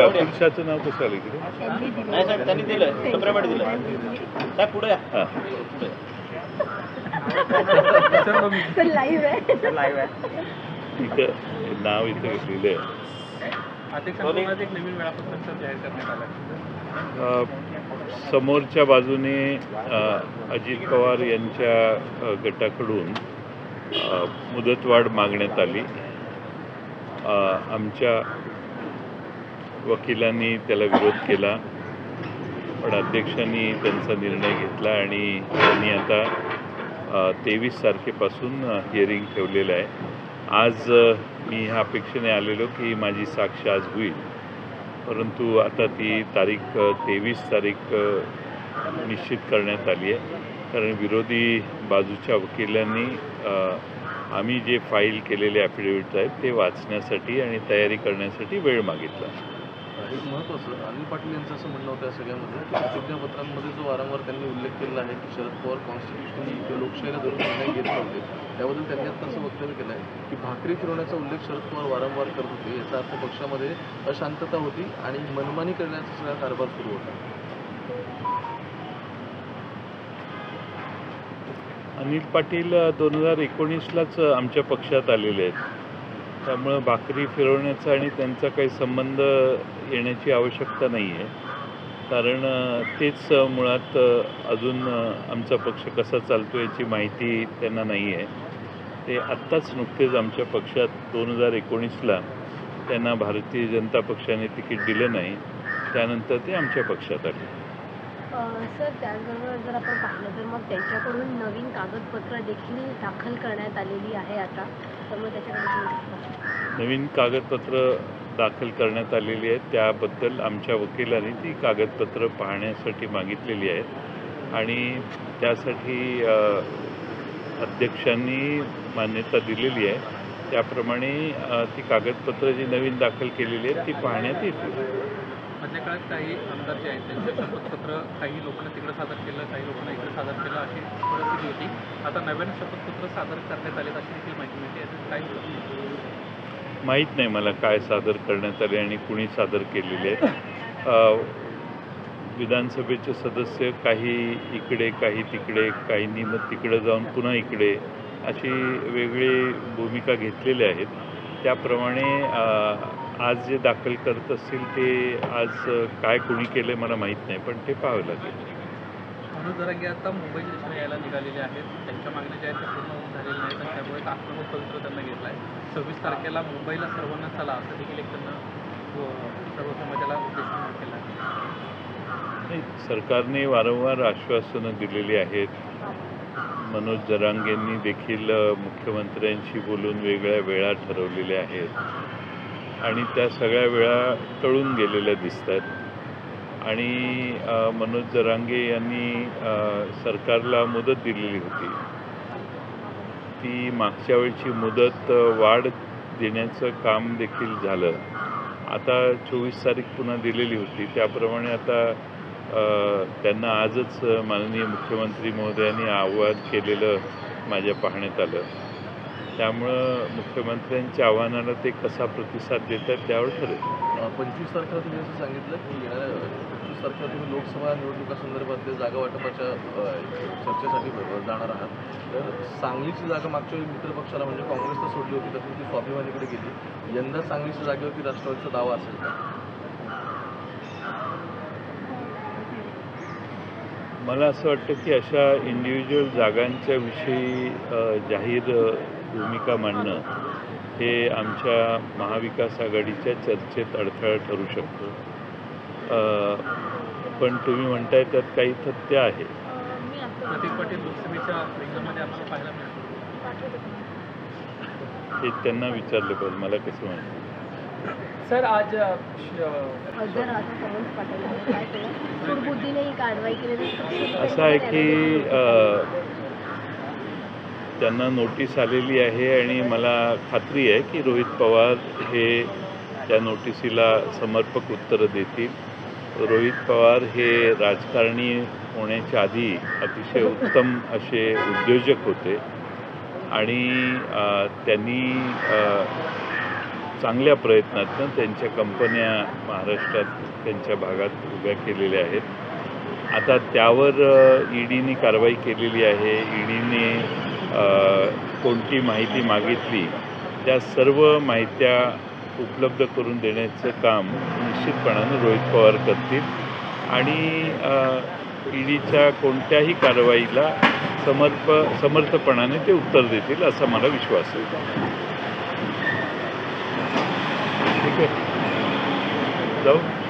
अपक्षाचं नाव कसं आलं इकडे? नाही साहेब त्यांनी दिलं सुप्रीमकोर्ट दिलं साहेब पुढे या. इथं हे नाव इथं लिहिलं आहे. अध्यक्षांकडून एक नवीन वेळापत्रक जाहीर करण्यात आलं अ, समोरच्या बाजूने अजित पवार यांच्या गटाकडून मुदतवाढ मागण्यात आली. आमच्या वकिलांनी त्याला विरोध केला. पण अध्यक्षांनी त्यांचा निर्णय घेतला आणि त्यांनी आता तेवीस तारखेपासून हिअरिंग ठेवलेलं आहे. आज मी ह्या अपेक्षेने आलेलो की माझी साक्ष आज होईल. परंतु आता ती तारीख तेवीस तारीख निश्चित करण्यात आली आहे. कारण विरोधी बाजूच्या वकिलांनी आम्ही जे फाईल केलेले ॲफिडेविट्स आहेत ते वाचण्यासाठी आणि तयारी करण्यासाठी वेळ मागितला. एक महत्त्वाचं अनिल पाटील यांचं असं म्हणणं होतं या सगळ्यामध्ये की प्रतिज्ञापत्रांमध्ये जो वारंवार त्यांनी उल्लेख केलेला आहे की शरद पवार कॉन्स्टिट्युशनली किंवा लोकशाहीला धरून निर्णय घेत नव्हते त्याबद्दल त्यांनी आता असं वक्तव्य केलं आहे की भाकरी फिरवण्याचा उल्लेख शरद पवार वारंवार करत होते याचा अर्थ पक्षामध्ये अशांतता होती आणि मनमानी करण्याचा सगळा कारभार सुरू होता. अनिल पाटील दोन हजार एकोणीसलाच आमच्या पक्षात आलेले आहेत. त्यामुळं भाकरी फिरवण्याचा आणि त्यांचा काही संबंध येण्याची आवश्यकता नाही आहे कारण तेच मुळात अजून आमचा पक्ष कसा चालतो याची माहिती त्यांना नाही आहे ते आत्ताच नुकतेच आमच्या पक्षात दोन हजार एकोणीसला त्यांना भारतीय जनता पक्षाने तिकीट दिलं नाही. त्यानंतर ते आमच्या पक्षात आले. सर त्याचबरोबर जर आपण पाहिलं तर मग त्यांच्याकडून नवीन कागदपत्र देखील दाखल करण्यात आलेली आहे आता. तर मग त्याच्याकडे नवीन कागदपत्र दाखल करण्यात आलेली आहेत. त्याबद्दल आमच्या वकिलांनी ती कागदपत्र पाहण्यासाठी मागितलेली आहेत. आणि त्यासाठी अध्यक्षांनी मान्यता दिलेली आहे. त्याप्रमाणे ती कागदपत्र जी नवीन दाखल केलेली आहेत ती पाहण्यात येतील. मधल्या काळात काही आमदार जे आहेत त्यांचं शपथपत्र काही लोकांना तिकडे सादर केलं काही लोकांना इकडे सादर केलं अशी परिस्थिती होती. आता नव्यानं शपथपत्र सादर करण्यात आले अशी देखील माहिती मिळते. याचं काय होतं? माहीत नाही मला काय सादर करण्यात आले आणि कुणी सादर केलेले आहेत. विधानसभेचे सदस्य काही इकडे काही तिकडे काहींनी मग तिकडे जाऊन पुन्हा इकडे अशी वेगळी भूमिका घेतलेल्या आहेत. त्याप्रमाणे आज जे दाखल करत असतील ते आज काय कुणी केलं मला माहीत नाही पण ते पाहावं लागेल. मनोज जरांगे आता मुंबई दिशेने यायला निघालेले आहेत. त्यांच्या मागण्या ज्या आहेत त्या पूर्ण होऊन झालेल्या नाहीत आणि त्यामुळे एक आक्रमक पवित्र त्यांना घेतला आहे सव्वीस तारखेला मुंबईला सर्वांना चला असं देखील एक त्यांना अ, सर्व समाजाला उद्देशून केलं आहे. नाही सरकारने वारंवार आश्वासनं दिलेली आहेत. मनोज जरांगेंनी देखील मुख्यमंत्र्यांशी बोलून वेगळ्या वेळा ठरवलेल्या आहेत. आणि त्या सगळ्या वेळा टळून गेलेल्या दिसत आहेत आणि मनोज जरांगे यांनी सरकारला मुदत दिलेली होती. ती मागच्या वेळची मुदत वाढ देण्याचं काम देखील झालं. आता चोवीस तारीख पुन्हा दिलेली होती. त्याप्रमाणे आता त्यांना आजच माननीय मुख्यमंत्री महोदयांनी आवाहन केलेलं माझ्या पाहण्यात आलं. त्यामुळं मुख्यमंत्र्यांच्या आव्हानाला ते कसा प्रतिसाद देतात त्यावर ठरेल. पंचवीस तारखेला तुम्ही असं सांगितलं की येणाऱ्या पंचवीस तारखेला तुम्ही लोकसभा निवडणुकासंदर्भातल्या जागा वाटपाच्या चर्चेसाठी जाणार आहात. तर सांगलीची जागा मागच्या वेळी मित्रपक्षाला म्हणजे काँग्रेसला सोडली होती तर ती स्वाभिमानीकडे गेली. यंदा सांगलीच्या जागेवरती राष्ट्रवादीचा दावा असेल मला असं वाटतं की अशा इंडिव्हिज्युअल जागांच्या विषयी जाहीर भूमिका मांडणं हे आमच्या महाविकास आघाडीच्या चर्चेत अडथळा ठरू शकतो. पण तुम्ही म्हणताय त्यात काही तथ्य आहे. हे त्यांना विचारलं पाहिजे मला कसं माहिती? सर आज जर आता समज पाटील आहे, काय केलं सुरबुद्धीने ही कारवाई केली तर असं आहे की त्यांना नोटीस आलेली आहे आणि मला खात्री आहे की रोहित पवार हे त्या नोटिसीला समर्पक उत्तरं देतील. रोहित पवार हे राजकारणी होण्याच्या आधी अतिशय उत्तम असे उद्योजक होते. आणि त्यांनी चांगल्या प्रयत्नातनं त्यांच्या कंपन्या महाराष्ट्रात त्यांच्या भागात उभ्या केलेल्या आहेत. आता त्यावर ईडीने कारवाई केलेली आहे. ईडीने कोणती माहिती मागितली त्या सर्व माहित्या उपलब्ध करून देण्याचं काम निश्चितपणानं रोहित पवार करतील. आणि ईडीच्या कोणत्याही कारवाईला समर्प समर्थपणाने ते उत्तर देतील असा मला विश्वास आहे. Okay. So?